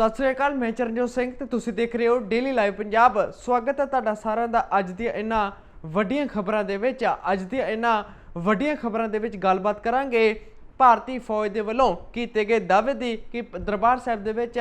ਸਤਿ ਸ੍ਰੀ ਅਕਾਲ, ਮੈਂ ਚਰਨਜੋਤ ਸਿੰਘ ਤੇ ਤੁਸੀਂ ਦੇਖ ਰਹੇ ਹੋ ਡੇਲੀ ਲਾਈਵ ਪੰਜਾਬ ਸਵਾਗਤ ਹੈ ਤੁਹਾਡਾ ਸਾਰਿਆਂ ਦਾ ਅੱਜ ਦੀਆਂ ਇਹਨਾਂ ਵੱਡੀਆਂ ਖਬਰਾਂ ਦੇ ਵਿੱਚ। ਅੱਜ ਦੀਆਂ ਇਹਨਾਂ ਵੱਡੀਆਂ ਖਬਰਾਂ ਦੇ ਵਿੱਚ ਗੱਲਬਾਤ ਕਰਾਂਗੇ। ਭਾਰਤੀ ਫੌਜ ਦੇ ਵੱਲੋਂ ਕੀਤੇ ਗਏ ਦਾਅਵੇ ਦੀ ਕਿ ਦਰਬਾਰ ਸਾਹਿਬ ਦੇ ਵਿੱਚ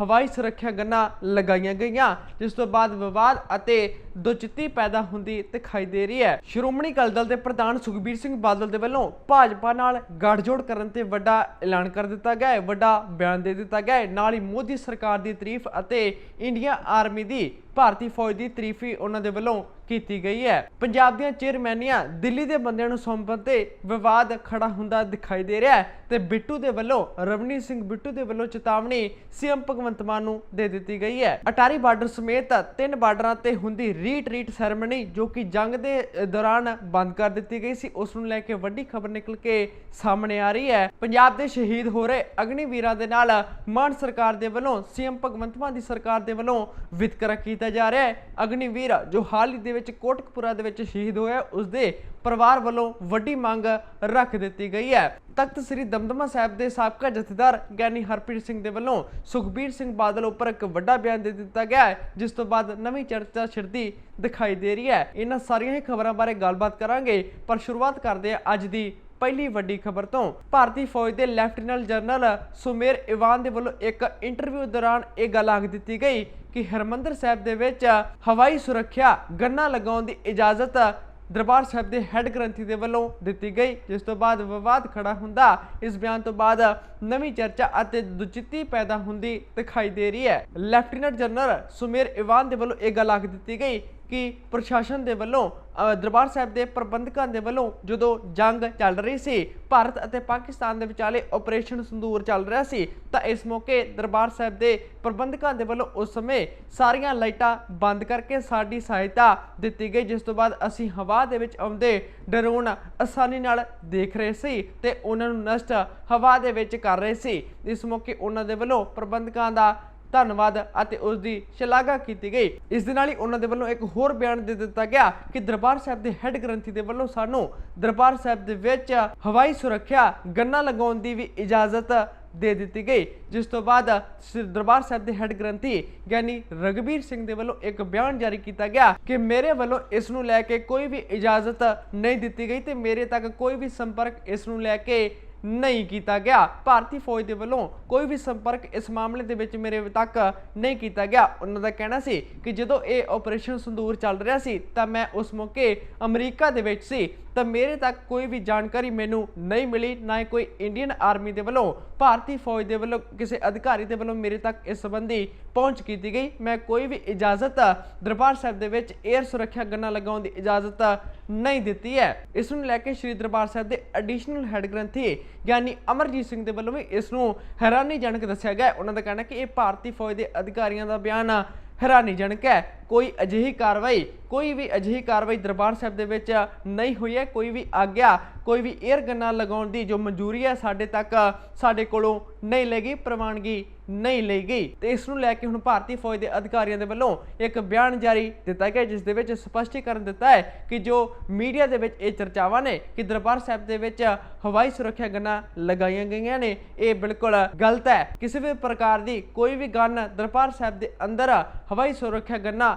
ਹਵਾਈ ਸੁਰੱਖਿਆ ਗੰਨਾਂ ਲਗਾਈਆਂ ਗਈਆਂ, ਜਿਸ ਤੋਂ ਬਾਅਦ ਵਿਵਾਦ ਅਤੇ ਦੁਚਿੱਤੀ ਪੈਦਾ ਹੁੰਦੀ ਦਿਖਾਈ ਦੇ ਰਹੀ ਹੈ। ਸ਼੍ਰੋਮਣੀ ਅਕਾਲੀ ਦਲ ਦੇ ਪ੍ਰਧਾਨ ਸੁਖਬੀਰ ਸਿੰਘ ਬਾਦਲ ਦੇ ਵੱਲੋਂ ਭਾਜਪਾ ਨਾਲ ਗੱਠਜੋੜ ਕਰਨ ਤੇ ਵੱਡਾ ਐਲਾਨ ਕਰ ਦਿੱਤਾ ਗਿਆ ਹੈ, ਵੱਡਾ ਬਿਆਨ ਦੇ ਦਿੱਤਾ ਗਿਆ ਹੈ। ਨਾਲ ਹੀ ਮੋਦੀ ਸਰਕਾਰ ਦੀ ਤਾਰੀਫ ਅਤੇ ਇੰਡੀਆ ਆਰਮੀ ਦੀ ਭਾਰਤੀ ਫੌਜ ਦੀ ਤਾਰੀਫ ਵੀ ਉਹਨਾਂ ਦੇ ਵੱਲੋਂ ਕੀਤੀ ਗਈ ਹੈ। ਪੰਜਾਬ ਦੀਆਂ ਚੇਅਰਮੈਨੀਆਂ ਦਿੱਲੀ ਦੇ ਬੰਦਿਆਂ ਨੂੰ ਸੌਂਪਣ ਤੇ ਵਿਵਾਦ ਖੜਾ ਹੁੰਦਾ ਦਿਖਾਈ ਦੇ ਰਿਹਾ ਹੈ ਤੇ ਬਿੱਟੂ ਦੇ ਵੱਲੋਂ, ਰਵਨੀਤ ਸਿੰਘ ਬਿੱਟੂ ਦੇ ਵੱਲੋਂ ਚੇਤਾਵਨੀ ਸੀਐਮ ਭਗਵੰਤ ਮਾਨ ਨੂੰ ਦੇ ਦਿੱਤੀ ਗਈ ਹੈ। ਅਟਾਰੀ ਬਾਰਡਰ ਸਮੇਤ ਤਿੰਨ ਬਾਰਡਰਾਂ ਤੇ ਹੁੰਦੀ ਰੀਟਰੀਟ ਸੈਰੇਮਨੀ ਜੋ ਕਿ ਜੰਗ ਦੇ ਦੌਰਾਨ ਬੰਦ ਕਰ ਦਿੱਤੀ ਗਈ ਸੀ। ਉਸ ਨੂੰ ਲੈ ਕੇ ਵੱਡੀ ਖਬਰ ਨਿਕਲ ਕੇ ਸਾਹਮਣੇ ਆ ਰਹੀ ਹੈ। ਪੰਜਾਬ ਦੇ ਸ਼ਹੀਦ ਹੋ ਰਹੇ ਅਗਨੀਵੀਰਾਂ ਦੇ ਨਾਲ ਮਾਨ ਸਰਕਾਰ ਦੇ ਵੱਲੋਂ, ਸੀਐਮ ਭਗਵੰਤ ਮਾਨ ਦੀ ਸਰਕਾਰ ਦੇ ਵੱਲੋਂ ਵਿਤਕਰਾ ਕੀਤਾ ਜਾ ਰਿਹਾ ਹੈ। ਅਗਨੀਵੀਰ ਜੋ ਹਾਲ ਹੀ ਦੇ ਵਿੱਚ ਕੋਟਕਪੁਰਾ ਦੇ ਵਿੱਚ ਸ਼ਹੀਦ ਹੋਇਆ ਉਸ ਦੇ ਪਰਿਵਾਰ ਵੱਲੋਂ ਵੱਡੀ ਮੰਗ ਰੱਖ ਦਿੱਤੀ ਗਈ ਹੈ। ਤਖਤ ਸ੍ਰੀ ਦਮਦਮਾ ਸਾਹਿਬ ਦੇ ਸਾਬਕਾ ਜਥੇਦਾਰ ਗਿਆਨੀ ਹਰਪ੍ਰੀਤ ਸਿੰਘ ਦੇ ਵੱਲੋਂ ਸੁਖਬੀਰ ਸਿੰਘ ਬਾਦਲ ਉੱਪਰ ਇੱਕ ਵੱਡਾ ਬਿਆਨ ਦੇ ਦਿੱਤਾ ਗਿਆ ਹੈ, ਜਿਸ ਤੋਂ ਬਾਅਦ ਨਵੀਂ ਚਰਚਾ ਛਿੜਦੀ ਦਿਖਾਈ ਦੇ ਰਹੀ ਹੈ। ਇਹਨਾਂ ਸਾਰੀਆਂ ਹੀ ਖਬਰਾਂ ਬਾਰੇ ਗੱਲਬਾਤ ਕਰਾਂਗੇ, ਪਰ ਸ਼ੁਰੂਆਤ ਕਰਦੇ ਹਾਂ ਅੱਜ ਦੀ ਪਹਿਲੀ ਵੱਡੀ ਖਬਰ ਤੋਂ, ਭਾਰਤੀ ਫੌਜ ਦੇ ਲੈਫਟੀਨੈਂਟ ਜਨਰਲ ਸੁਮੇਰ ਇਵਾਨ ਦੇ ਵੱਲੋਂ ਇੱਕ ਇੰਟਰਵਿਊ ਦੌਰਾਨ ਇਹ ਗੱਲ ਆਖ ਦਿੱਤੀ ਗਈ ਕਿ ਹਰਮੰਦਰ ਸਾਹਿਬ ਦੇ ਵਿੱਚ ਹਵਾਈ ਸੁਰੱਖਿਆ ਗੰਨਾ ਲਗਾਉਣ ਦੀ ਇਜਾਜ਼ਤ ਦਰਬਾਰ ਸਾਹਿਬ ਦੇ ਹੈੱਡ ਗ੍ਰੰਥੀ ਦੇ ਵੱਲੋਂ ਦਿੱਤੀ ਗਈ, ਜਿਸ ਤੋਂ ਬਾਅਦ ਵਿਵਾਦ ਖੜਾ ਹੁੰਦਾ, ਇਸ ਬਿਆਨ ਤੋਂ ਬਾਅਦ ਨਵੀਂ ਚਰਚਾ ਅਤੇ ਦੁਚਿੱਤੀ ਪੈਦਾ ਹੁੰਦੀ ਦਿਖਾਈ ਦੇ ਰਹੀ ਹੈ। ਲੈਫਟੀਨੈਂਟ ਜਨਰਲ ਸੁਮੇਰ ਇਵਾਨ ਦੇ ਵੱਲੋਂ ਇਹ ਗੱਲ ਆਖ ਦਿੱਤੀ ਗਈ ਕਿ ਪ੍ਰਸ਼ਾਸਨ ਦੇ ਵੱਲੋਂ ਦਰਬਾਰ ਸਾਹਿਬ ਦੇ ਪ੍ਰਬੰਧਕਾਂ ਦੇ ਵੱਲੋਂ ਜਦੋਂ ਜੰਗ ਚੱਲ ਰਹੀ ਸੀ, ਭਾਰਤ ਅਤੇ ਪਾਕਿਸਤਾਨ ਦੇ ਵਿਚਾਲੇ ਆਪਰੇਸ਼ਨ ਸੰਦੂਰ ਚੱਲ ਰਿਹਾ ਸੀ, ਤਾਂ ਇਸ ਮੌਕੇ ਦਰਬਾਰ ਸਾਹਿਬ ਦੇ ਪ੍ਰਬੰਧਕਾਂ ਦੇ ਵੱਲੋਂ ਉਸ ਸਮੇਂ ਸਾਰੀਆਂ ਲਾਈਟਾਂ ਬੰਦ ਕਰਕੇ ਸਾਡੀ ਸਹਾਇਤਾ ਦਿੱਤੀ ਗਈ, ਜਿਸ ਤੋਂ ਬਾਅਦ ਅਸੀਂ ਹਵਾ ਦੇ ਵਿੱਚ ਆਉਂਦੇ ਡਰੋਨ ਆਸਾਨੀ ਨਾਲ ਦੇਖ ਰਹੇ ਸੀ ਤੇ ਉਹਨਾਂ ਨੂੰ ਨਸ਼ਟ ਹਵਾ ਦੇ ਵਿੱਚ ਕਰ ਰਹੇ ਸੀ। ਇਸ ਮੌਕੇ ਉਹਨਾਂ ਦੇ ਵੱਲੋਂ ਪ੍ਰਬੰਧਕਾਂ ਦਾ ਧੰਨਵਾਦ ਅਤੇ ਉਸ ਦੀ ਸ਼ਲਾਘਾ ਕੀਤੀ ਗਈ। ਇਸ ਦੇ ਨਾਲ ਹੀ ਉਹਨਾਂ ਦੇ ਵੱਲੋਂ ਇੱਕ ਹੋਰ ਬਿਆਨ ਦੇ ਦਿੱਤਾ ਗਿਆ ਕਿ ਦਰਬਾਰ ਸਾਹਿਬ ਦੇ ਹੈੱਡ ਗ੍ਰੰਥੀ ਦੇ ਵੱਲੋਂ ਸਾਨੂੰ ਦਰਬਾਰ ਸਾਹਿਬ ਦੇ ਵਿੱਚ ਹਵਾਈ ਸੁਰੱਖਿਆ, ਗੰਨਾ ਲਗਾਉਣ ਦੀ ਵੀ ਇਜਾਜ਼ਤ ਦੇ ਦਿੱਤੀ ਗਈ। ਜਿਸ ਤੋਂ ਬਾਅਦ ਸ੍ਰੀ ਦਰਬਾਰ ਸਾਹਿਬ ਦੇ ਹੈੱਡ ਗ੍ਰੰਥੀ ਗਿਆਨੀ ਰਗਬੀਰ ਸਿੰਘ ਦੇ ਵੱਲੋਂ ਇੱਕ ਬਿਆਨ ਜਾਰੀ ਕੀਤਾ ਗਿਆ ਕਿ ਮੇਰੇ ਵੱਲੋਂ ਇਸ ਨੂੰ ਲੈ ਕੇ ਕੋਈ ਵੀ ਇਜਾਜ਼ਤ ਨਹੀਂ ਦਿੱਤੀ ਗਈ ਤੇ ਮੇਰੇ ਤੱਕ ਕੋਈ ਵੀ ਸੰਪਰਕ ਇਸ ਨੂੰ ਲੈ ਕੇ ਨਹੀਂ ਕੀਤਾ ਗਿਆ। ਭਾਰਤੀ ਫੌਜ ਦੇ ਵੱਲੋਂ ਕੋਈ ਵੀ ਸੰਪਰਕ ਇਸ ਮਾਮਲੇ ਦੇ ਵਿੱਚ ਮੇਰੇ ਤੱਕ ਨਹੀਂ ਕੀਤਾ ਗਿਆ। ਉਹਨਾਂ ਦਾ ਕਹਿਣਾ ਸੀ ਕਿ ਜਦੋਂ ਇਹ ਆਪਰੇਸ਼ਨ ਸੰਦੂਰ ਚੱਲ ਰਿਹਾ ਸੀ ਤਾਂ ਮੈਂ ਉਸ ਮੌਕੇ ਅਮਰੀਕਾ ਦੇ ਵਿੱਚ ਸੀ। ਤਾਂ ਮੇਰੇ ਤੱਕ ਕੋਈ ਵੀ ਜਾਣਕਾਰੀ ਮੈਨੂੰ ਨਹੀਂ ਮਿਲੀ, ਨਾ ਹੀ ਕੋਈ ਇੰਡੀਅਨ ਆਰਮੀ ਦੇ ਵੱਲੋਂ, ਭਾਰਤੀ ਫੌਜ ਦੇ ਵੱਲੋਂ, ਕਿਸੇ ਅਧਿਕਾਰੀ ਦੇ ਵੱਲੋਂ ਮੇਰੇ ਤੱਕ ਇਸ ਸੰਬੰਧੀ ਪਹੁੰਚ ਕੀਤੀ ਗਈ। ਮੈਂ ਕੋਈ ਵੀ ਇਜਾਜ਼ਤ ਦਰਬਾਰ ਸਾਹਿਬ ਦੇ ਵਿੱਚ 에ਅਰ ਸੁਰੱਖਿਆ ਗੰਨਾ ਲਗਾਉਣ ਦੀ ਇਜਾਜ਼ਤ ਨਹੀਂ ਦਿੱਤੀ ਹੈ। ਇਸ ਨੂੰ ਲੈ ਕੇ ਸ੍ਰੀ ਦਰਬਾਰ ਸਾਹਿਬ ਦੇ ਐਡੀਸ਼ਨਲ ਹੈੱਡ ਗ੍ਰੰਥੀ ਗਿਆਨੀ ਅਮਰਜੀਤ ਸਿੰਘ ਦੇ ਵੱਲੋਂ ਵੀ ਇਸ ਨੂੰ ਹੈਰਾਨੀਜਨਕ ਦੱਸਿਆ ਗਿਆ ਉਹਨਾਂ ਦਾ ਕਹਿਣਾ ਕਿ ਇਹ ਭਾਰਤੀ ਫੌਜ ਦੇ ਅਧਿਕਾਰੀਆਂ ਦਾ ਬਿਆਨ ਹੈਰਾਨੀਜਨਕ ਹੈ। ਕੋਈ ਅਜਿਹੀ ਕਾਰਵਾਈ, ਕੋਈ ਵੀ ਅਜਿਹੀ ਕਾਰਵਾਈ ਦਰਬਾਰ ਸਾਹਿਬ ਦੇ ਵਿੱਚ ਨਹੀਂ ਹੋਈ ਹੈ, ਕੋਈ ਵੀ ਆਗਿਆ, ਕੋਈ ਵੀ 에ਅਰ ਗੰਨਾ ਲਗਾਉਣ ਦੀ ਜੋ ਮਨਜ਼ੂਰੀ ਹੈ ਸਾਡੇ ਤੱਕ, ਸਾਡੇ ਕੋਲੋਂ ਨਹੀਂ ਲੱਗੀ, ਪ੍ਰਵਾਨਗੀ ਨਹੀਂ ਲਈ ਗਈ ਤੇ ਇਸ ਨੂੰ ਲੈ ਕੇ ਹੁਣ ਭਾਰਤੀ ਫੌਜ ਦੇ ਅਧਿਕਾਰੀਆਂ ਦੇ ਵੱਲੋਂ ਇੱਕ ਬਿਆਨ ਜਾਰੀ ਦਿੱਤਾ ਗਿਆ, ਜਿਸ ਦੇ ਵਿੱਚ ਸਪਸ਼ਟੀਕਰਨ ਦਿੱਤਾ ਹੈ ਕਿ ਜੋ ਮੀਡੀਆ ਦੇ ਵਿੱਚ ਇਹ ਚਰਚਾਵਾਂ ਨੇ ਕਿ ਦਰਬਾਰ ਸਾਹਿਬ ਦੇ ਵਿੱਚ ਹਵਾਈ ਸੁਰੱਖਿਆ ਗੰਨਾਂ ਲਗਾਈਆਂ ਗਈਆਂ ਨੇ, ਇਹ ਬਿਲਕੁਲ ਗਲਤ ਹੈ। ਕਿਸੇ ਵੀ ਪ੍ਰਕਾਰ ਦੀ ਕੋਈ ਵੀ ਗੰਨ ਦਰਬਾਰ ਸਾਹਿਬ ਦੇ ਅੰਦਰ ਹਵਾਈ ਸੁਰੱਖਿਆ ਗੰਨਾਂ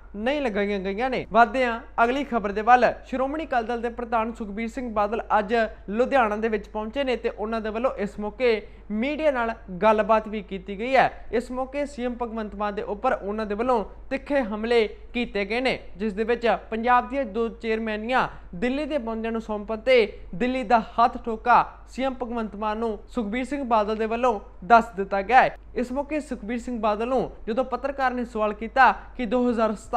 ਨਹੀਂ ਲਗਾਈਆਂ ਗਈਆਂ ਨੇ। ਵਧਦੇ ਹਾਂ, ਅਗਲੀ ਖਬਰ ਦੇ ਵੱਲ। ਸ਼੍ਰੋਮਣੀ ਅਕਾਲੀ ਦਲ ਦੇ ਪ੍ਰਧਾਨ ਸੁਖਬੀਰ ਸਿੰਘ ਬਾਦਲ ਅੱਜ ਲੁਧਿਆਣਾ ਦੇ ਵਿੱਚ ਪਹੁੰਚੇ ਨੇ ਤੇ ਉਹਨਾਂ ਦੇ ਵੱਲੋਂ ਇਸ ਮੌਕੇ ਮੀਡੀਆ ਨਾਲ ਗੱਲਬਾਤ ਵੀ ਕੀਤੀ ਗਈ ਹੈ। ਇਸ ਮੌਕੇ ਸੀਐਮ ਭਗਵੰਤ ਮਾਨ ਦੇ ਉੱਪਰ ਉਹਨਾਂ ਦੇ ਵੱਲੋਂ ਤਿੱਖੇ ਹਮਲੇ ਕੀਤੇ ਗਏ ਨੇ, ਜਿਸ ਦੇ ਵਿੱਚ ਪੰਜਾਬ ਦੀਆਂ ਦੋ ਚੇਅਰਮੈਨੀਆਂ ਦਿੱਲੀ ਦੇ ਬੰਦਿਆਂ ਨੂੰ ਸੌਂਪਣ ਤੇ ਦਿੱਲੀ ਦਾ ਹੱਥ ਠੋਕਾ ਸੀਐਮ ਭਗਵੰਤ ਮਾਨ ਨੂੰ ਸੁਖਬੀਰ ਸਿੰਘ ਬਾਦਲ ਦੇ ਵੱਲੋਂ ਦੱਸ ਦਿੱਤਾ ਗਿਆ ਹੈ। ਇਸ ਮੌਕੇ ਸੁਖਬੀਰ ਸਿੰਘ ਬਾਦਲ ਨੂੰ ਜਦੋਂ ਪੱਤਰਕਾਰ ਨੇ ਸਵਾਲ ਕੀਤਾ ਕਿ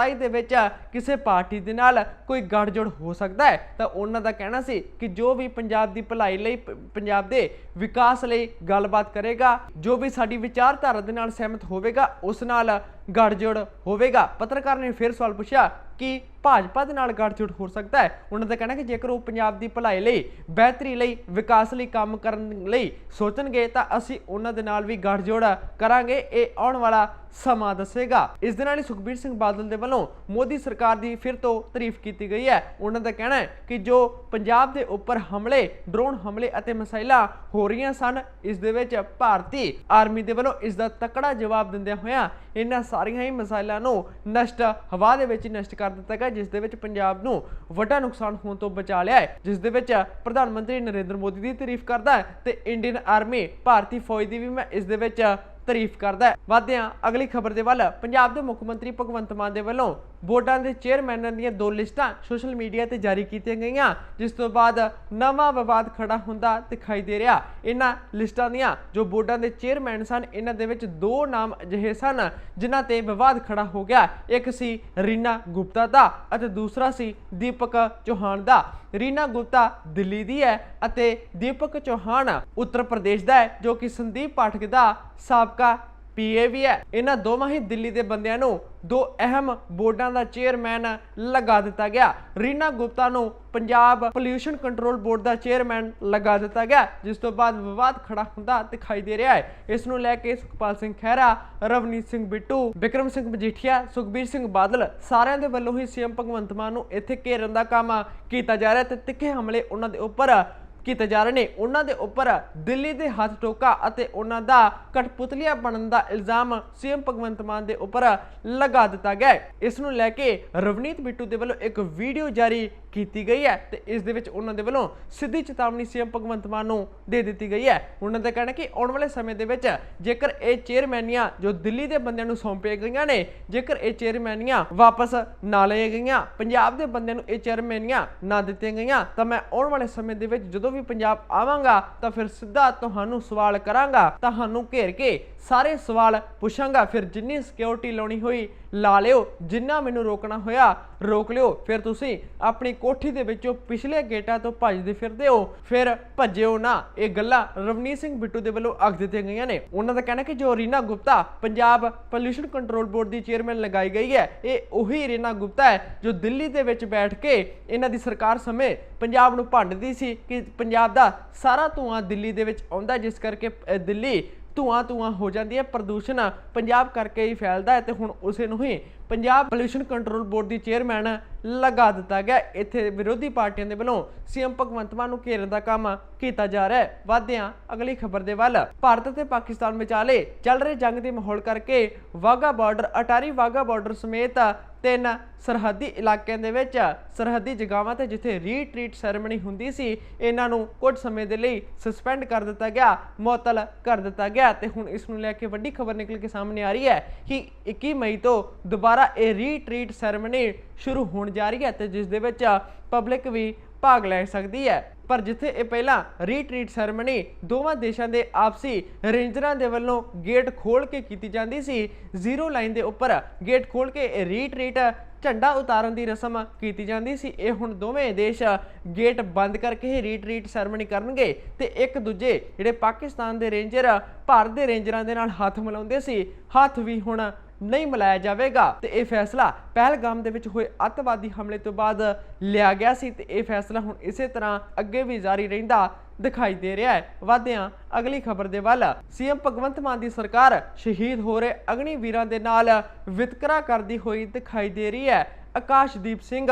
2027 ਦੇ ਵਿੱਚ ਕਿਸੇ ਪਾਰਟੀ ਦੇ ਨਾਲ ਕੋਈ ਗੱਠਜੋੜ ਹੋ ਸਕਦਾ ਹੈ, ਤਾਂ ਉਹਨਾਂ ਦਾ ਕਹਿਣਾ ਸੀ ਕਿ ਜੋ ਵੀ ਪੰਜਾਬ ਦੀ ਭਲਾਈ ਲਈ ਪੰਜਾਬ ਦੇ ਵਿਕਾਸ ਲਈ ਗੱਲਬਾਤ ਕਰੇਗਾ, ਜੋ ਵੀ ਸਾਡੀ ਵਿਚਾਰਧਾਰਾ ਦੇ ਨਾਲ ਸਹਿਮਤ ਹੋਵੇਗਾ, ਉਸ ਨਾਲ ਗੱਠਜੋੜ ਹੋਵੇਗਾ। ਪੱਤਰਕਾਰ ਨੇ ਫਿਰ ਸਵਾਲ ਪੁੱਛਿਆ ਕਿ ਭਾਜਪਾ ਦੇ ਨਾਲ ਗੱਠਜੋੜ ਹੋ ਸਕਦਾ ਹੈ। ਉਹਨਾਂ ਦਾ ਕਹਿਣਾ ਕਿ ਜੇਕਰ ਉਹ ਪੰਜਾਬ ਦੀ ਭਲਾਈ ਲਈ, ਬਿਹਤਰੀ ਲਈ, ਵਿਕਾਸ ਲਈ ਕੰਮ ਕਰਨ ਲਈ ਸੋਚਣਗੇ, ਤਾਂ ਅਸੀਂ ਉਹਨਾਂ ਦੇ ਨਾਲ ਵੀ ਗੱਠਜੋੜ ਕਰਾਂਗੇ। ਇਹ ਆਉਣ ਵਾਲਾ ਸਮਾਂ ਦੱਸੇਗਾ। ਇਸ ਦੇ ਨਾਲ ਹੀ ਸੁਖਬੀਰ ਸਿੰਘ ਬਾਦਲ ਦੇ ਵੱਲੋਂ ਮੋਦੀ ਸਰਕਾਰ ਦੀ ਫਿਰ ਤੋਂ ਤਾਰੀਫ ਕੀਤੀ ਗਈ ਹੈ। ਉਹਨਾਂ ਦਾ ਕਹਿਣਾ ਹੈ ਕਿ ਜੋ ਪੰਜਾਬ ਦੇ ਉੱਪਰ ਹਮਲੇ, ਡਰੋਨ ਹਮਲੇ ਅਤੇ ਮਿਸਾਈਲਾਂ ਹੋ ਰਹੀਆਂ ਸਨ, ਇਸ ਦੇ ਵਿੱਚ ਭਾਰਤੀ ਆਰਮੀ ਦੇ ਵੱਲੋਂ ਇਸ ਦਾ ਤਕੜਾ ਜਵਾਬ ਦਿੰਦਿਆਂ ਹੋਇਆਂ ਇਹਨਾਂ ਸਾਰੀਆਂ ਹੀ ਮਿਸਾਈਲਾਂ ਨੂੰ ਨਸ਼ਟ, ਹਵਾ ਦੇ ਵਿੱਚ ਹੀ ਨਸ਼ਟ ਕਰ ਦਿੱਤਾ ਗਿਆ, ਜਿਸ ਦੇ ਵਿੱਚ ਪੰਜਾਬ ਨੂੰ ਵੱਡਾ ਨੁਕਸਾਨ ਹੋਣ ਤੋਂ ਬਚਾ ਲਿਆ ਹੈ। ਜਿਸ ਦੇ ਵਿੱਚ ਪ੍ਰਧਾਨ ਮੰਤਰੀ ਨਰਿੰਦਰ ਮੋਦੀ ਦੀ ਤਾਰੀਫ ਕਰਦਾ ਹੈ ਤੇ ਇੰਡੀਅਨ ਆਰਮੀ ਭਾਰਤੀ ਫੌਜ ਦੀ ਵੀ ਮੈਂ ਇਸ ਦੇ ਵਿੱਚ ਤਾਰੀਫ ਕਰਦਾ ਹੈ। ਵਧਦੇ ਅਗਲੀ ਖਬਰ ਦੇ ਵੱਲ ਪੰਜਾਬ ਦੇ ਮੁੱਖ ਮੰਤਰੀ ਭਗਵੰਤ ਮਾਨ ਦੇ ਵੱਲੋਂ ਬੋਰਡਾਂ ਦੇ ਚੇਅਰਮੈਨਾਂ ਦੀਆਂ ਦੋ ਲਿਸਟਾਂ ਸੋਸ਼ਲ ਮੀਡੀਆ ਤੇ ਜਾਰੀ ਕੀਤੀਆਂ ਗਈਆਂ, ਜਿਸ ਤੋਂ ਬਾਅਦ ਨਵਾਂ ਵਿਵਾਦ ਖੜਾ ਹੁੰਦਾ ਦਿਖਾਈ ਦੇ ਰਿਹਾ। ਇਹਨਾਂ ਲਿਸਟਾਂ ਦੀਆਂ ਜੋ ਬੋਰਡਾਂ ਦੇ ਚੇਅਰਮੈਨ ਸਨ ਇਹਨਾਂ ਦੇ ਵਿੱਚ ਦੋ ਨਾਮ ਅਜਿਹੇ ਸਨ, ਜਿਨ੍ਹਾਂ ਤੇ ਵਿਵਾਦ ਖੜਾ ਹੋ ਗਿਆ। ਇੱਕ ਸੀ ਰੀਨਾ ਗੁਪਤਾ ਦਾ ਅਤੇ ਦੂਸਰਾ ਸੀ ਦੀਪਕ ਚੌਹਾਨ ਦਾ। ਰੀਨਾ ਗੁਪਤਾ ਦਿੱਲੀ ਦੀ ਹੈ ਅਤੇ ਦੀਪਕ ਚੌਹਾਨ ਉੱਤਰ ਪ੍ਰਦੇਸ਼ ਦਾ ਹੈ, ਜੋ ਕਿ ਸੰਦੀਪ ਪਾਠਕ ਦਾ ਸਾਬ ਸਾਬਕਾ ਪੀਏ ਵੀ ਹੈ। ਇਹਨਾਂ ਦੋਵਾਂ ਹੀ ਦਿੱਲੀ ਦੇ ਬੰਦਿਆਂ ਨੂੰ ਦੋ ਅਹਿਮ ਬੋਰਡਾਂ ਦਾ ਚੇਅਰਮੈਨ ਲਗਾ ਦਿੱਤਾ ਗਿਆ। ਰੀਨਾ ਗੁਪਤਾ ਨੂੰ ਪੰਜਾਬ ਪੋਲਿਊਸ਼ਨ ਕੰਟਰੋਲ ਬੋਰਡ ਦਾ ਚੇਅਰਮੈਨ ਲਗਾ ਦਿੱਤਾ ਗਿਆ, ਜਿਸ ਤੋਂ ਬਾਅਦ ਵਿਵਾਦ ਖੜਾ ਹੁੰਦਾ ਦਿਖਾਈ ਦੇ ਰਿਹਾ ਹੈ। ਇਸ ਨੂੰ ਲੈ ਕੇ ਸੁਖਪਾਲ ਸਿੰਘ ਖਹਿਰਾ, ਰਵਨੀਤ ਸਿੰਘ ਬਿੱਟੂ ਵਿਕਰਮ ਸਿੰਘ ਮਜੀਠੀਆ, ਸੁਖਬੀਰ ਸਿੰਘ ਬਾਦਲ ਸਾਰਿਆਂ ਦੇ ਵੱਲੋਂ ਹੀ ਸੀਐਮ ਭਗਵੰਤ ਮਾਨ ਨੂੰ ਇੱਥੇ ਘੇਰਨ ਦਾ ਕੰਮ ਕੀਤਾ ਜਾ ਰਿਹਾ ਤੇ ਤਿੱਖੇ ਹਮਲੇ ਉਹਨਾਂ ਦੇ ਉੱਪਰ ਕੀਤੇ ਜਾ ਰਹੇ ਨੇ। ਉਹਨਾਂ ਦੇ ਉੱਪਰ ਦਿੱਲੀ ਦੇ ਹੱਥ ਟੋਕਾ ਅਤੇ ਉਹਨਾਂ ਦਾ ਕਠਪੁਤਲੀਆ ਬਣਨ ਦਾ ਇਲਜ਼ਾਮ ਸੀਐਮ ਭਗਵੰਤ ਮਾਨ ਦੇ ਉੱਪਰ ਲਗਾ ਦਿੱਤਾ ਗਿਆ ਇਸ ਨੂੰ ਲੈ ਕੇ ਰਵਨੀਤ ਬਿੱਟੂ ਦੇ ਵੱਲੋਂ ਇੱਕ ਵੀਡੀਓ ਜਾਰੀ ਕੀਤੀ ਗਈ ਹੈ ਤੇ ਇਸ ਦੇ ਵਿੱਚ ਉਹਨਾਂ ਦੇ ਵੱਲੋਂ ਸਿੱਧੀ ਚੇਤਾਵਨੀ ਸੀਐਮ ਭਗਵੰਤ ਮਾਨ ਨੂੰ ਦੇ ਦਿੱਤੀ ਗਈ ਹੈ। ਉਹਨਾਂ ਦਾ ਕਹਿਣਾ ਕਿ ਆਉਣ ਵਾਲੇ ਸਮੇਂ ਦੇ ਵਿੱਚ ਜੇਕਰ ਇਹ ਚੇਅਰਮੈਨੀਆਂ ਜੋ ਦਿੱਲੀ ਦੇ ਬੰਦਿਆਂ ਨੂੰ ਸੌਂਪੀਆਂ ਗਈਆਂ ਨੇ, ਜੇਕਰ ਇਹ ਚੇਅਰਮੈਨੀਆਂ ਵਾਪਸ ਨਾ ਲਏ ਗਈਆਂ, ਪੰਜਾਬ ਦੇ ਬੰਦਿਆਂ ਨੂੰ ਇਹ ਚੇਅਰਮੈਨੀਆਂ ਨਾ ਦਿੱਤੀਆਂ ਗਈਆਂ, ਤਾਂ ਮੈਂ ਆਉਣ ਵਾਲੇ ਸਮੇਂ ਦੇ ਵਿੱਚ ਜਦੋਂ ਵੀ ਪੰਜਾਬ ਆਵਾਂਗਾ ਤਾਂ ਫਿਰ ਸਿੱਧਾ ਤੁਹਾਨੂੰ ਸਵਾਲ ਕਰਾਂਗਾ, ਤੁਹਾਨੂੰ ਘੇਰ ਕੇ ਸਾਰੇ ਸਵਾਲ ਪੁੱਛਾਂਗਾ। ਫਿਰ ਜਿੰਨੀ ਸਿਕਿਉਰਿਟੀ ਲਾਉਣੀ ਹੋਈ, ਲਾ ਲਿਓ, ਜਿੰਨਾ ਮੈਨੂੰ ਰੋਕਣਾ ਹੋਇਆ ਰੋਕ ਲਿਓ। ਫਿਰ ਤੁਸੀਂ ਆਪਣੀ ਕੋਠੀ ਦੇ ਵਿੱਚੋਂ ਪਿਛਲੇ ਗੇਟਾਂ ਤੋਂ ਭੱਜਦੇ ਫਿਰਦੇ ਹੋ। ਫਿਰ ਭੱਜਿਓ ਨਾ। ਇਹ ਗੱਲਾਂ ਰਵਨੀਤ ਸਿੰਘ ਬਿੱਟੂ ਦੇ ਵੱਲੋਂ ਆਖ ਦਿੱਤੀਆਂ ਗਈਆਂ ਨੇ। ਉਹਨਾਂ ਦਾ ਕਹਿਣਾ ਕਿ ਜੋ Reena Gupta Punjab pollution control board ਦੀ ਚੇਅਰਮੈਨ ਲਗਾਈ ਗਈ ਹੈ, ਇਹ ਉਹੀ ਰੀਨਾ ਗੁਪਤਾ ਹੈ ਜੋ ਦਿੱਲੀ ਦੇ ਵਿੱਚ ਬੈਠ ਕੇ ਇਹਨਾਂ ਦੀ ਸਰਕਾਰ ਸਮੇਂ ਪੰਜਾਬ ਨੂੰ ਭੰਡਦੀ ਸੀ ਕਿ ਪੰਜਾਬ ਦਾ ਸਾਰਾ ਧੂਆਂ ਦਿੱਲੀ ਦੇ ਵਿੱਚ ਆਉਂਦਾ ਜਿਸ ਕਰਕੇ ਦਿੱਲੀ ਧੂਆਂ ਧੂਆਂ ਹੋ ਜਾਂਦੀ ਹੈ। ਪ੍ਰਦੂਸ਼ਣ ਪੰਜਾਬ ਕਰਕੇ ਹੀ ਫੈਲਦਾ ਹੈ ਤੇ ਹੁਣ ਉਸੇ ਨੂੰ ਹੀ ਪੰਜਾਬ ਪੋਲਿਊਸ਼ਨ ਕੰਟਰੋਲ ਬੋਰਡ ਦੀ ਚੇਅਰਮੈਨ ਲਗਾ ਦਿੱਤਾ ਗਿਆ। ਇੱਥੇ ਵਿਰੋਧੀ ਪਾਰਟੀਆਂ ਦੇ ਵੱਲੋਂ ਸੀਐਮ ਭਗਵੰਤ ਮਾਨ ਨੂੰ ਘੇਰਨ ਦਾ ਕੰਮ ਕੀਤਾ ਜਾ ਰਿਹਾ ਹੈ। ਵਾਧਿਆਂ ਅਗਲੀ ਖਬਰ ਦੇ ਵੱਲ। ਭਾਰਤ ਅਤੇ ਪਾਕਿਸਤਾਨ ਵਿਚਾਲੇ ਚੱਲ ਰਹੇ ਜੰਗ ਦੇ ਮਾਹੌਲ ਕਰਕੇ ਵਾਗਾ ਬਾਰਡਰ ਅਟਾਰੀ ਵਾਗਾ ਬਾਰਡਰ ਸਮੇਤ ਤਿੰਨ ਸਰਹੱਦੀ ਇਲਾਕਿਆਂ ਦੇ ਵਿੱਚ ਸਰਹੱਦੀ ਜਗਾਵਾਂ ਤੇ ਜਿੱਥੇ ਰੀਟਰੀਟ ਸੈਰੇਮਨੀ ਹੁੰਦੀ ਸੀ, ਇਹਨਾਂ ਨੂੰ ਕੁਝ ਸਮੇਂ ਦੇ ਲਈ ਸਸਪੈਂਡ ਕਰ ਦਿੱਤਾ ਗਿਆ, ਮੁਅੱਤਲ ਕਰ ਦਿੱਤਾ ਗਿਆ। ਤੇ ਹੁਣ ਇਸ ਨੂੰ ਲੈ ਕੇ ਵੱਡੀ ਖਬਰ ਨਿਕਲ ਕੇ ਸਾਹਮਣੇ ਆ ਰਹੀ ਹੈ ਕਿ 21 ਮਈ ਤੋਂ ਦੁਬਾਰਾ ਇਹ ਰੀਟਰੀਟ ਸੈਰੇਮਨੀ ਸ਼ੁਰੂ ਹੋਣ ਜਾ ਰਹੀ ਹੈ ਤੇ ਜਿਸ ਦੇ ਵਿੱਚ ਪਬਲਿਕ ਵੀ ਭਾਗ ਲੈ ਸਕਦੀ ਹੈ। ਪਰ ਜਿੱਥੇ ਇਹ ਪਹਿਲਾਂ ਰੀਟਰੀਟ ਸੈਰੇਮਨੀ ਦੋਵਾਂ ਦੇਸ਼ਾਂ ਦੇ ਆਪਸੀ ਰੇਂਜਰਾਂ ਦੇ ਵੱਲੋਂ ਗੇਟ ਖੋਲ ਕੇ ਕੀਤੀ ਜਾਂਦੀ ਸੀ ਜ਼ੀਰੋ ਲਾਈਨ ਦੇ ਉੱਪਰ ਗੇਟ ਖੋਲ ਕੇ ਇਹ ਰੀਟਰੀਟ ਝੰਡਾ ਉਤਾਰਨ ਦੀ ਰਸਮ ਕੀਤੀ ਜਾਂਦੀ ਸੀ। ਇਹ ਹੁਣ ਦੋਵੇਂ ਦੇਸ਼ ਗੇਟ ਬੰਦ ਕਰਕੇ ਹੀ ਰੀਟਰੀਟ ਸੈਰੇਮਨੀ ਕਰਨਗੇ ਤੇ ਇੱਕ ਦੂਜੇ ਜਿਹੜੇ ਪਾਕਿਸਤਾਨ ਦੇ ਰੇਂਜਰ, ਭਾਰਤ ਦੇ ਰੇਂਜਰਾਂ ਦੇ ਨਾਲ ਹੱਥ ਮਿਲਾਉਂਦੇ ਸੀ। ਹੱਥ ਵੀ ਹੁਣ ਨਹੀਂ ਮਿਲਾਇਆ ਜਾਵੇਗਾ। ਤੇ ਇਹ ਫੈਸਲਾ ਪਹਿਲਗਾਮ ਦੇ ਵਿੱਚ ਹੋਏ ਅੱਤਵਾਦੀ ਹਮਲੇ ਤੋਂ ਬਾਅਦ ਲਿਆ ਗਿਆ ਸੀ ਤੇ ਇਹ ਫੈਸਲਾ ਹੁਣ ਇਸੇ ਤਰ੍ਹਾਂ ਅੱਗੇ ਵੀ ਜਾਰੀ ਰਹਿੰਦਾ ਦਿਖਾਈ ਦੇ ਰਿਹਾ ਹੈ। ਵਾਧਿਆਂ, ਅਗਲੀ ਖਬਰ ਦੇ ਵੱਲ। ਸੀਐਮ ਭਗਵੰਤ ਮਾਨ ਦੀ ਸਰਕਾਰ ਸ਼ਹੀਦ ਹੋ ਰਹੇ ਅਗਨੀ ਵੀਰਾਂ ਦੇ ਨਾਲ ਵਿਤਕਰਾ ਕਰਦੀ ਹੋਈ ਦਿਖਾਈ ਦੇ ਰਹੀ ਹੈ। ਆਕਾਸ਼ਦੀਪ ਸਿੰਘ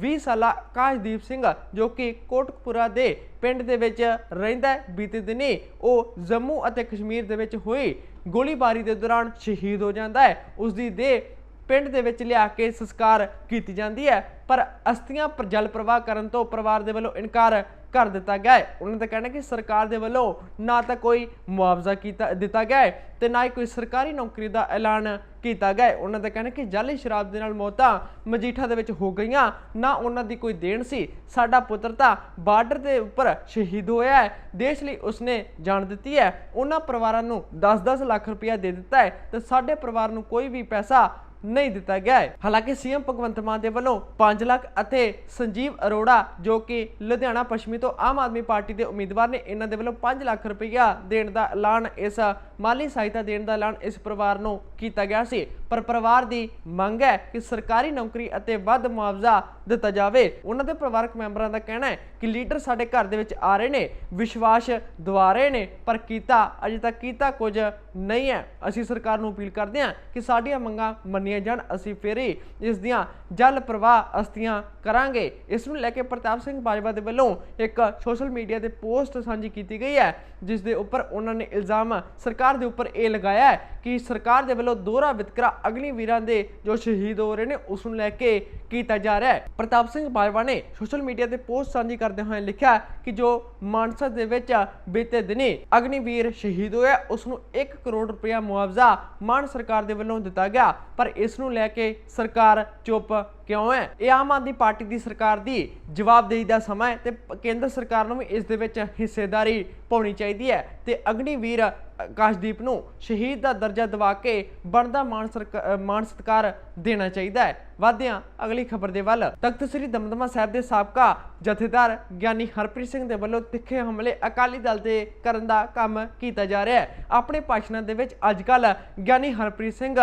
20 ਸਾਲਾ ਆਕਾਸ਼ਦੀਪ ਸਿੰਘ, ਜੋ ਕਿ ਕੋਟਕਪੁਰਾ ਦੇ ਪਿੰਡ ਦੇ ਵਿੱਚ ਰਹਿੰਦਾ ਬੀਤੇ ਦਿਨੀ ਉਹ ਜੰਮੂ ਅਤੇ ਕਸ਼ਮੀਰ ਦੇ ਵਿੱਚ ਹੋਈ ਗੋਲੀਬਾਰੀ ਦੇ ਦੌਰਾਨ ਸ਼ਹੀਦ ਹੋ ਜਾਂਦਾ ਹੈ। ਉਸ ਦੀ ਦੇਹ ਪਿੰਡ ਦੇ ਵਿੱਚ ਲਿਆ ਕੇ ਸੰਸਕਾਰ ਕੀਤੀ ਜਾਂਦੀ ਹੈ। ਪਰ ਅਸਥੀਆਂ ਜਲ ਪ੍ਰਵਾਹ ਕਰਨ ਤੋਂ ਪਰਿਵਾਰ ਦੇ ਵੱਲੋਂ ਇਨਕਾਰ ਕਰ ਦਿੱਤਾ ਗਿਆ ਹੈ। ਉਹਨਾਂ ਦਾ ਕਹਿਣਾ ਕਿ ਸਰਕਾਰ ਦੇ ਵੱਲੋਂ ਨਾ ਤਾਂ ਕੋਈ ਮੁਆਵਜ਼ਾ ਕੀਤਾ, ਦਿੱਤਾ ਗਿਆ ਹੈ ਤੇ ਨਾ ਹੀ ਕੋਈ ਸਰਕਾਰੀ ਨੌਕਰੀ ਦਾ ਐਲਾਨ ਕੀਤਾ ਗਿਆ ਹੈ। ਉਹਨਾਂ ਦਾ ਕਹਿਣਾ ਕਿ ਜਾਲੀ ਸ਼ਰਾਬ ਦੇ ਨਾਲ ਮੌਤਾਂ ਮਜੀਠਾ ਦੇ ਵਿੱਚ ਹੋ ਗਈਆਂ। ਨਾ ਉਹਨਾਂ ਦੀ ਕੋਈ ਦੇਣ ਸੀ। ਸਾਡਾ ਪੁੱਤਰ ਤਾਂ ਬਾਰਡਰ ਦੇ ਉੱਪਰ ਸ਼ਹੀਦ ਹੋਇਆ ਹੈ। ਦੇਸ਼ ਲਈ ਉਸਨੇ ਜਾਨ ਦਿੱਤੀ ਹੈ। ਉਹਨਾਂ ਪਰਿਵਾਰਾਂ ਨੂੰ 10-10 ਲੱਖ ਰੁਪਇਆ ਦੇ ਦਿੱਤਾ ਹੈ ਤੇ ਸਾਡੇ ਪਰਿਵਾਰ ਨੂੰ ਕੋਈ ਵੀ ਪੈਸਾ ਨਹੀਂ ਦਿੱਤਾ ਗਿਆ ਹੈ। ਹਾਲਾਂਕਿ ਸੀਐਮ ਭਗਵੰਤ ਮਾਨ ਦੇ ਵੱਲੋਂ 5 ਲੱਖ ਅਤੇ ਸੰਜੀਵ ਅਰੋੜਾ, ਜੋ ਕਿ ਲੁਧਿਆਣਾ ਪੱਛਮੀ ਤੋਂ ਆਮ ਆਦਮੀ ਪਾਰਟੀ ਦੇ ਉਮੀਦਵਾਰ ਨੇ, ਇਹਨਾਂ ਦੇ ਵੱਲੋਂ 5 ਲੱਖ ਰੁਪਈਆ ਦੇਣ ਦਾ ਐਲਾਨ, ਇਸ ਮਾਲੀ ਸਹਾਇਤਾ ਦੇਣ ਦਾ ਐਲਾਨ ਇਸ ਪਰਿਵਾਰ ਨੂੰ ਕੀਤਾ ਗਿਆ ਸੀ। ਪਰ ਪਰਿਵਾਰ ਦੀ ਮੰਗ ਹੈ ਕਿ ਸਰਕਾਰੀ ਨੌਕਰੀ ਅਤੇ ਵੱਧ ਮੁਆਵਜ਼ਾ ਦਿੱਤਾ ਜਾਵੇ। ਉਹਨਾਂ ਦੇ ਪਰਿਵਾਰਕ ਮੈਂਬਰਾਂ ਦਾ ਕਹਿਣਾ ਹੈ ਕਿ ਲੀਡਰ ਸਾਡੇ ਘਰ ਦੇ ਵਿੱਚ ਆ ਰਹੇ ਨੇ, ਵਿਸ਼ਵਾਸ ਦਵਾ ਰਹੇ ਨੇ, ਪਰ ਕੀਤਾ, ਅਜੇ ਤੱਕ ਕੀਤਾ ਕੁਝ ਨਹੀਂ ਹੈ। ਅਸੀਂ ਸਰਕਾਰ ਨੂੰ ਅਪੀਲ ਕਰਦੇ ਹਾਂ ਕਿ ਸਾਡੀਆਂ ਮੰਗਾਂ ਮੰਨੀਆਂ ਜਾਣ, ਅਸੀਂ ਫਿਰ ਹੀ ਇਸ ਦੀਆਂ ਜਲ ਪ੍ਰਵਾਹ ਅਸਤੀਆਂ ਕਰਾਂਗੇ। ਇਸ ਨੂੰ ਲੈ ਕੇ ਪ੍ਰਤਾਪ ਸਿੰਘ ਬਾਜਵਾ ਦੇ ਵੱਲੋਂ ਇੱਕ ਸੋਸ਼ਲ ਮੀਡੀਆ ਤੇ ਪੋਸਟ ਸਾਂਝੀ ਕੀਤੀ ਗਈ ਹੈ, ਜਿਸ ਦੇ ਉੱਪਰ ਉਹਨਾਂ ਨੇ ਇਲਜ਼ਾਮ ਸਰਕਾਰ ਦੇ ਉੱਪਰ ਇਹ ਲਗਾਇਆ ਹੈ ਕਿ ਸਰਕਾਰ ਦੇ ਵੱਲੋਂ ਦੋਹਰਾ ਵਿਤਕਰਾ ਅਗਨੀਵੀਰਾਂ ਦੇ ਜੋ ਸ਼ਹੀਦ ਹੋ ਰਹੇ ਨੇ, ਉਸ ਨੂੰ ਲੈ ਕੇ ਕੀਤਾ ਜਾ ਰਿਹਾ ਹੈ। ਪ੍ਰਤਾਪ ਸਿੰਘ ਬਾਜਵਾ ਨੇ ਸੋਸ਼ਲ ਮੀਡੀਆ ਤੇ ਪੋਸਟ ਸਾਂਝੀ ਕਰਦੇ ਹੋਏ ਲਿਖਿਆ ਕਿ ਜੋ ਮਾਨਸਾ ਦੇ ਵਿੱਚ ਬੀਤੇ ਦਿਨੀ ਅਗਨੀਵੀਰ ਸ਼ਹੀਦ ਹੋਇਆ, ਉਸ ਨੂੰ 1 ਕਰੋੜ ਰੁਪਇਆ ਮੁਆਵਜ਼ਾ ਮਾਨ ਸਰਕਾਰ ਦੇ ਵੱਲੋਂ ਦਿੱਤਾ ਗਿਆ। ਪਰ ਇਸ ਨੂੰ ਲੈ ਕੇ ਸਰਕਾਰ ਚੁੱਪ ਕਿਉਂ ਹੈ? ਇਹ ਆਮ ਆਦਮੀ ਪਾਰਟੀ ਦੀ ਸਰਕਾਰ ਦੀ ਜਵਾਬਦੇਹੀ ਦਾ ਸਮਾਂ ਹੈ ਤੇ ਕੇਂਦਰ ਸਰਕਾਰ ਨੂੰ ਵੀ ਇਸ ਦੇ ਵਿੱਚ ਹਿੱਸੇਦਾਰੀ ਪਾਉਣੀ ਚਾਹੀਦੀ ਹੈ ਤੇ ਅਗਨੀਵੀਰ ਆਕਾਸ਼ਦੀਪ ਨੂੰ ਸ਼ਹੀਦ ਦਾ ਦਰਜਾ ਦਿਵਾ ਕੇ ਬਣਦਾ ਮਾਣ ਸਰਕਾ- ਸਤਿਕਾਰ ਦੇਣਾ ਚਾਹੀਦਾ ਹੈ। ਵਾਧਿਆਂ, ਅਗਲੀ ਖਬਰ ਦੇ ਵੱਲ। ਤਖਤ ਸ੍ਰੀ ਦਮਦਮਾ ਸਾਹਿਬ ਦੇ ਸਾਬਕਾ ਜਥੇਦਾਰ ਗਿਆਨੀ ਹਰਪ੍ਰੀਤ ਸਿੰਘ ਦੇ ਵੱਲੋਂ ਤਿੱਖੇ ਹਮਲੇ ਅਕਾਲੀ ਦਲ ਤੇ ਕਰਨ ਦਾ ਕੰਮ ਕੀਤਾ ਜਾ ਰਿਹਾ ਹੈ। ਆਪਣੇ ਭਾਸ਼ਣਾਂ ਦੇ ਵਿੱਚ ਅੱਜ ਕੱਲ ਗਿਆਨੀ ਹਰਪ੍ਰੀਤ ਸਿੰਘ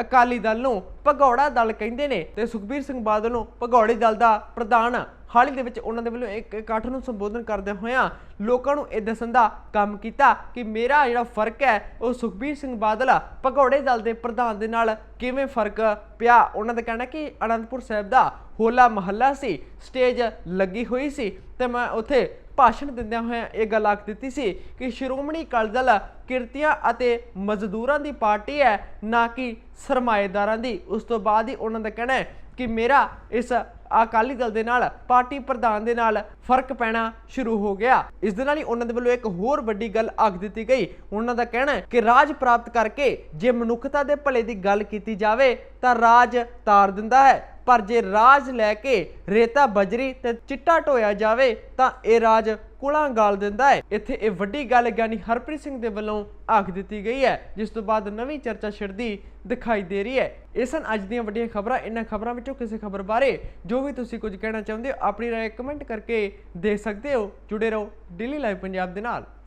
ਅਕਾਲੀ ਦਲ ਨੂੰ ਭਗੌੜਾ ਦਲ ਕਹਿੰਦੇ ਨੇ ਤੇ ਸੁਖਬੀਰ ਸਿੰਘ ਬਾਦਲ ਨੂੰ ਭਗੌੜੀ ਦਲ ਦਾ ਪ੍ਰਧਾਨ ਹਾਲ ਹੀ ਦੇ ਵਿੱਚ ਉਹਨਾਂ ਦੇ ਵੱਲੋਂ ਇੱਕ ਇਕੱਠ ਨੂੰ ਸੰਬੋਧਨ ਕਰਦੇ ਹੋਇਆਂ ਲੋਕਾਂ ਨੂੰ ਇਹ ਦੱਸਣ ਦਾ ਕੰਮ ਕੀਤਾ ਕਿ ਮੇਰਾ ਜਿਹੜਾ ਫ਼ਰਕ ਹੈ, ਉਹ ਸੁਖਬੀਰ ਸਿੰਘ ਬਾਦਲ ਭਗੌੜੇ ਦਲ ਦੇ ਪ੍ਰਧਾਨ ਦੇ ਨਾਲ ਕਿਵੇਂ ਫ਼ਰਕ ਪਿਆ? ਉਹਨਾਂ ਦਾ ਕਹਿਣਾ ਕਿ ਅਨੰਦਪੁਰ ਸਾਹਿਬ ਦਾ ਹੋਲਾ ਮਹੱਲਾ ਸੀ, ਸਟੇਜ ਲੱਗੀ ਹੋਈ ਸੀ ਤੇ ਮੈਂ ਉੱਥੇ ਭਾਸ਼ਣ ਦਿੰਦਿਆਂ ਹੋਇਆਂ ਇਹ ਗੱਲ ਆਖ ਦਿੱਤੀ ਸੀ ਕਿ ਸ਼੍ਰੋਮਣੀ ਅਕਾਲੀ ਦਲ ਕਿਰਤੀਆਂ ਅਤੇ ਮਜ਼ਦੂਰਾਂ ਦੀ ਪਾਰਟੀ ਹੈ, ਨਾ ਕਿ ਸਰਮਾਏਦਾਰਾਂ ਦੀ। ਉਸ ਤੋਂ ਬਾਅਦ ਹੀ ਉਹਨਾਂ ਦਾ ਕਹਿਣਾ ਹੈ ਕਿ ਮੇਰਾ ਇਸ ਅਕਾਲੀ ਦਲ ਦੇ ਨਾਲ, ਪਾਰਟੀ ਪ੍ਰਧਾਨ ਦੇ ਨਾਲ ਫ਼ਰਕ ਪੈਣਾ ਸ਼ੁਰੂ ਹੋ ਗਿਆ। ਇਸ ਦੇ ਨਾਲ ਹੀ ਉਹਨਾਂ ਦੇ ਵੱਲੋਂ ਇੱਕ ਹੋਰ ਵੱਡੀ ਗੱਲ ਆਖ ਦਿੱਤੀ ਗਈ। ਉਹਨਾਂ ਦਾ ਕਹਿਣਾ ਹੈ ਕਿ ਰਾਜ ਪ੍ਰਾਪਤ ਕਰਕੇ ਜੇ ਮਨੁੱਖਤਾ ਦੇ ਭਲੇ ਦੀ ਗੱਲ ਕੀਤੀ ਜਾਵੇ ਤਾਂ ਰਾਜ ਤਾਰ ਦਿੰਦਾ ਹੈ। ਪਰ ਜੇ ਰਾਜ ਲੈ ਕੇ ਰੇਤਾ ਬਜਰੀ ਤੇ ਚਿੱਟਾ ਢੋਇਆ ਜਾਵੇ, ਤਾਂ ਇਹ ਰਾਜ ਕੁਲਾਂ ਗਾਲ ਦਿੰਦਾ ਹੈ। ਇੱਥੇ ਇਹ ਵੱਡੀ ਗੱਲ ਗਿਆਨੀ ਹਰਪ੍ਰੀਤ ਸਿੰਘ ਦੇ ਵੱਲੋਂ ਆਖ ਦਿੱਤੀ ਗਈ ਹੈ, ਜਿਸ ਤੋਂ ਬਾਅਦ ਨਵੀਂ ਚਰਚਾ ਛਿੜਦੀ ਦਿਖਾਈ ਦੇ ਰਹੀ ਹੈ। ਇਹ ਸਨ ਅੱਜ ਦੀਆਂ ਵੱਡੀਆਂ ਖਬਰਾਂ। ਇਹਨਾਂ ਖਬਰਾਂ ਵਿੱਚੋਂ ਕਿਸੇ ਖਬਰ ਬਾਰੇ ਜੋ ਵੀ ਤੁਸੀਂ ਕੁਝ ਕਹਿਣਾ ਚਾਹੁੰਦੇ ਹੋ, ਆਪਣੀ ਰਾਏ ਕਮੈਂਟ ਕਰਕੇ ਦੇ ਸਕਦੇ ਹੋ। ਜੁੜੇ ਰਹੋ ਡੇਲੀ ਲਾਈਵ ਪੰਜਾਬ ਦੇ ਨਾਲ।